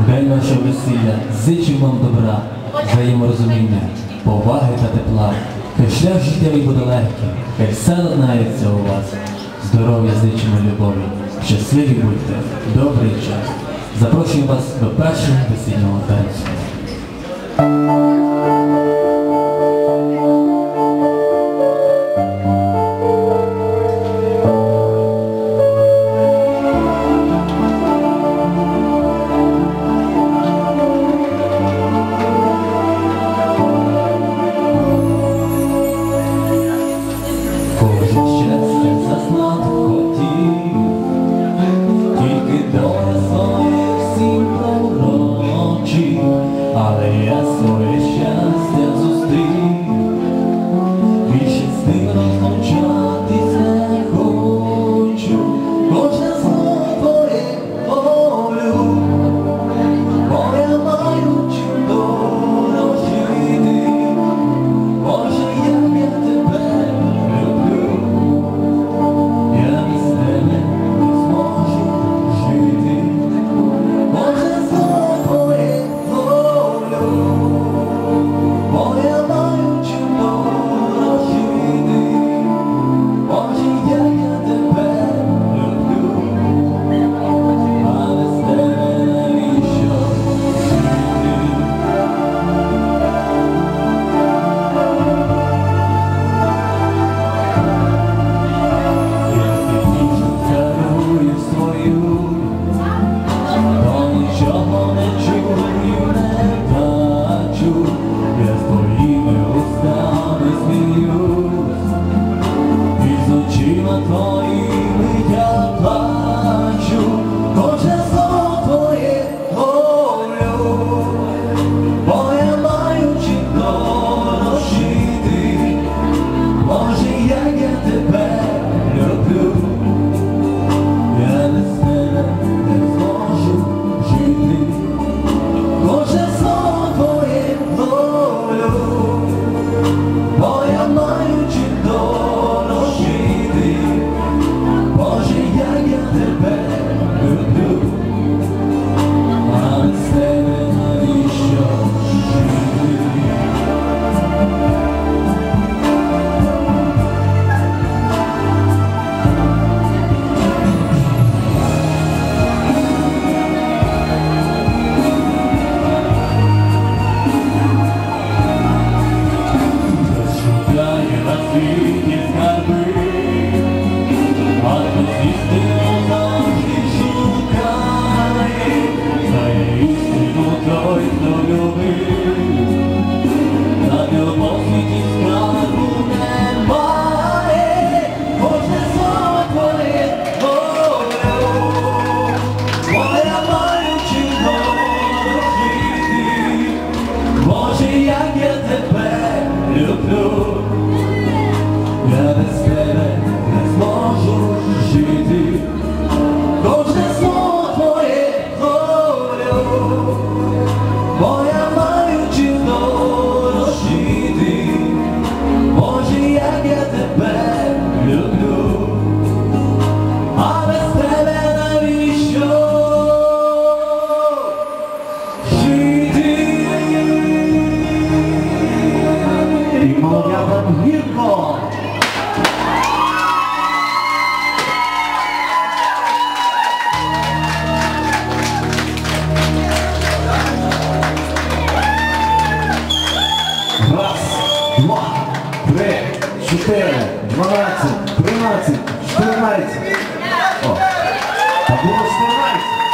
день нашого весілля, зичу вам добра, взаєморозуміння, поваги та тепла. Хай шлях життєвий буде легким, хай все ладнається у вас. Здоров'я зичимо любові, щасливі будьте, добрий час. Запрошую вас до першого весільного танцю. два, три, чотири, дванадцять, тринадцять, чотирнадцять. Та було сторнадцять.